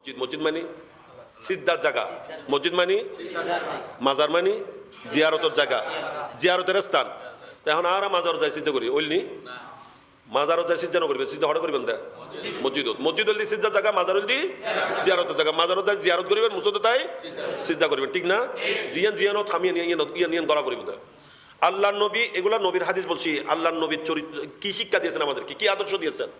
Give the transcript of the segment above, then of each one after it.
মসজিদ মসজিদ মানি সিদ্ধার জায়গা। মসজিদ মানি, মাজার মানি, জিয়ারতের জায়গা, জিয়ারতের স্থান। এখন আর মাজার যাই সিদ্ধ করি ওইলনি মাজারত যাই সিদ্ধা নকরিবে সিদ্ধা হঠাৎ করিবেন দা? মসজিদত। মসজিদ হল সিদ্ধার জায়গা, মাজার হল জিয়ারতের জায়গা। মাজারত যাই জিয়ারত করিবেন মুসদ তাই সিদ্ধা করিবেন, ঠিক না? জিয়ান জিয়ানত থামিয়ে নিয়ে, ইয়ান ইয়ান গলা করিবেন আল্লাহ নবী, এগুলা নবীর হাদিস বলছি আল্লাহ নবীর চরিত্র কি শিক্ষা দিয়েছেন আমাদেরকে? কি আদর্শ দিয়েছেন?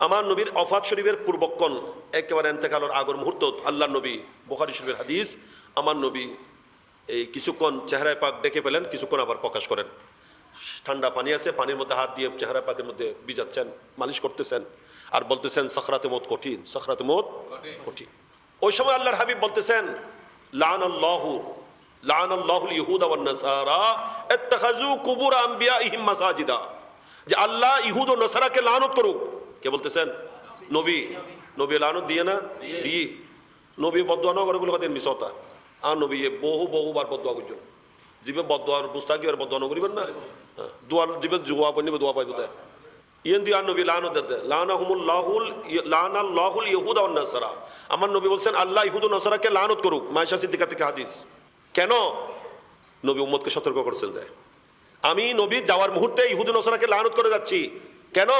আমার নবীর অফাত শরীফের পূর্বক্ষণ একেবারে এন্তেকালের আগর মুহূর্ত আল্লাহ নবী, বোখারি শরীফের হাদিস, আমার নবী এই কিছুক্ষণ চেহারায় পাক ডেকে পেলেন, কিছুক্ষণ আবার প্রকাশ করেন। ঠান্ডা পানি আছে, পানির মধ্যে হাত দিয়ে চেহারা পাকের মধ্যে ভিজাচ্ছেন, মালিশ করতেছেন আর বলতেছেন, সখরাতে মত কঠিন, সখরাতে মত কঠিন। ওই সময় আল্লাহর হাবিব বলতেছেন লান ইহুদা নাসারা যে আল্লাহ ইহুদ ও নসারাকে লানত করুক কে বলতেছেন? নবী। নবী লানত দিয়ে না? দিয়ে। নবী বদুয়া না করে বলে কথা মিশতা আর নবী বহু বহুবার বদুয়া করছেন জিবে বদুয়ার বুস্তাকি আর বদুয়া নকরিবেন না? হ্যাঁ, দুয়ার জিবে জুয়া পাইনি দোয়া পাইব তাই ইয়েন দিয়ে আর নবী লানত দিতে। লানাহুমুল লাহুল লানা লাহুল ইহুদ ওয়ান নাসারা। আমার নবী বলছেন আল্লাহ ইহুদ নসারাকে লানত করুক। মায়েশা সিদ্দিকা থেকে হাদিস। কেন? নবী উম্মতকে সতর্ক করছেন যায় আমি নবী যাওয়ার মুহূর্তে ইহুদ নসরাকে লানত করে যাচ্ছি। কেন?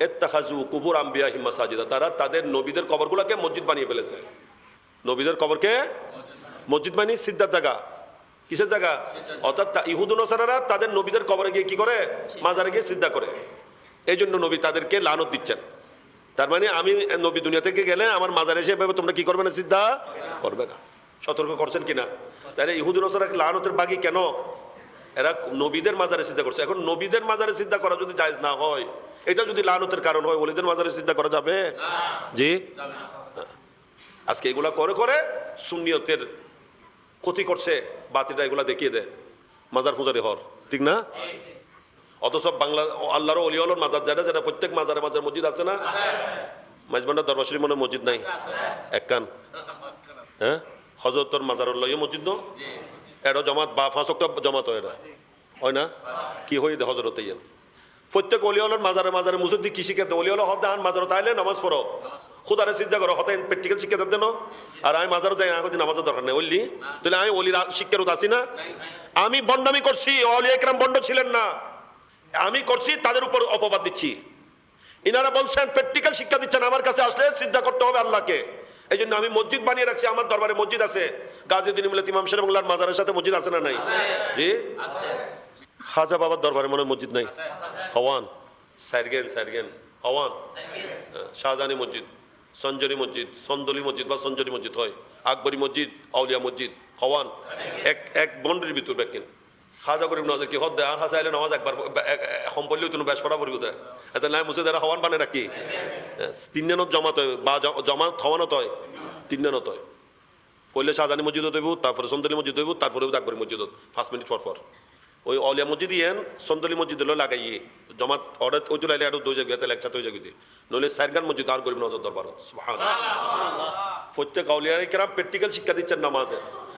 এত্তাখাজু কুবুর আম্বিয়া হিম্মা সাজিদা তারা তাদের নবীদের কবরগুলোকে মসজিদ বানিয়ে ফেলেছে। নবীদের কবরকে মসজিদ বানিয়ে সিদ্ধার জায়গা। কিসের জায়গা? অর্থাৎ তা- ইহুদ নসারারা তাদের নবীদের কবরে গিয়ে কি করে? মাজারে গিয়ে সিদ্ধা করে। এই জন্য নবী তাদেরকে লানত দিচ্ছেন। তার মানে আমি নবী দুনিয়া থেকে গেলে আমার মাজারে এসে এভাবে তোমরা কি করবে না, সিদ্ধা? করবে না। সতর্ক করছেন কিনা? তাহলে ইহুদ নসারা লানতের বাকি কেন? এরা নবীদের মাজারে সিদ্ধা করছে। এখন নবীদের মাজারে সিদ্ধা করা যদি জায়জ না হয় এটা যদি লানতের কারণ হয় ওলিদের মাজারে চিন্তা করা যাবে? জি। আজকে এগুলা করে করে সুন্নিয়তের ক্ষতি করছে বাতিটা এগুলা দেখিয়ে দেয় মাজার পূজারি হর ঠিক না? অথচ বাংলা আল্লাহর অলি আলোর মাজার যেটা যেটা প্রত্যেক মাজারে মাজার মসজিদ আছে না? মাইজবান্ডার দরবার শরীফ মনে মসজিদ নাই? এক কান। হ্যাঁ? হজরতর মাজার লইয়ে মসজিদ ন এটা জমাত বা ফাঁসক জমাত হয় এটা হয় না? কি হই দে হজরত ইয়ান প্রত্যেক অলিওয়ালার মাজারে মাজারে মুসুদ্দি কি শিখে দেয় অলিওয়ালা হতে আন মাজারত আইলে নামাজ পড়ো। খুদারে চিন্তা করো হতে প্র্যাকটিক্যাল শিক্ষা দেন আর আমি মাজারত যাই এখন নামাজের দরকার নেই, অলি। তাহলে আমি অলির শিক্ষার আছি না? আমি বন্ডামি করছি, অলি একরাম বন্ড ছিলেন না। আমি করছি, তাদের উপর অপবাদ দিচ্ছি। ইনারা বলছেন, প্র্যাকটিক্যাল শিক্ষা দিচ্ছেন, আমার কাছে আসলে চিন্তা করতে হবে আল্লাহকে। এই জন্য আমি মসজিদ বানিয়ে রাখছি, আমার দরবারে মসজিদ আছে। গাজীউদ্দিন মিলাত ইমাম সাহেব বাংলার মাজারের সাথে মসজিদ আছে না নাই? জি? খাজা বাবার দরবারে মনে মসজিদ নাই। হওয়ান সাইরগেন সাইরগেন হওয়ান। হ্যাঁ, শাহজাহানি মসজিদ সঞ্জনী মসজিদ সন্দলি মসজিদ বা সঞ্জনী মসজিদ হয় আকবরী মসজিদ আউলিয়া মসজিদ হওয়ান। এক এক বন্ডের ভিতর ব্যাকিন খাজা গরিব নজর কি হদ আর হাসা নামাজ একবার সম্পল্লিও তুমি বেশ পড়া পড়িব দেয় এতে নাই মুসে যারা হওয়ান বানে রাখি তিনজনত জমাত হয় বা জ- জমাত হওয়ানত হয় তিনজনত হয়। পहिले শাহজাহানি মসজিদ হইব তারপরে সন্দলি মসজিদ হইব তারপরে আকবরী মসজিদ পাঁচ মিনিট পর পর। ওই অলিয়া মসজিদ ইয়েন সন্দলি মসজিদ হলো লাগাইয়ে। জমাত অর্ডার ওই লাইলে আরও দুই জায়গায় তাহলে একসাথে হয়ে যাবে নইলে সাইরগান মসজিদ আর গরিব নজর দরবার প্রত্যেক আউলিয়ারে কেরাম প্র্যাকটিক্যাল শিক্ষা দিচ্ছেন নামাজে।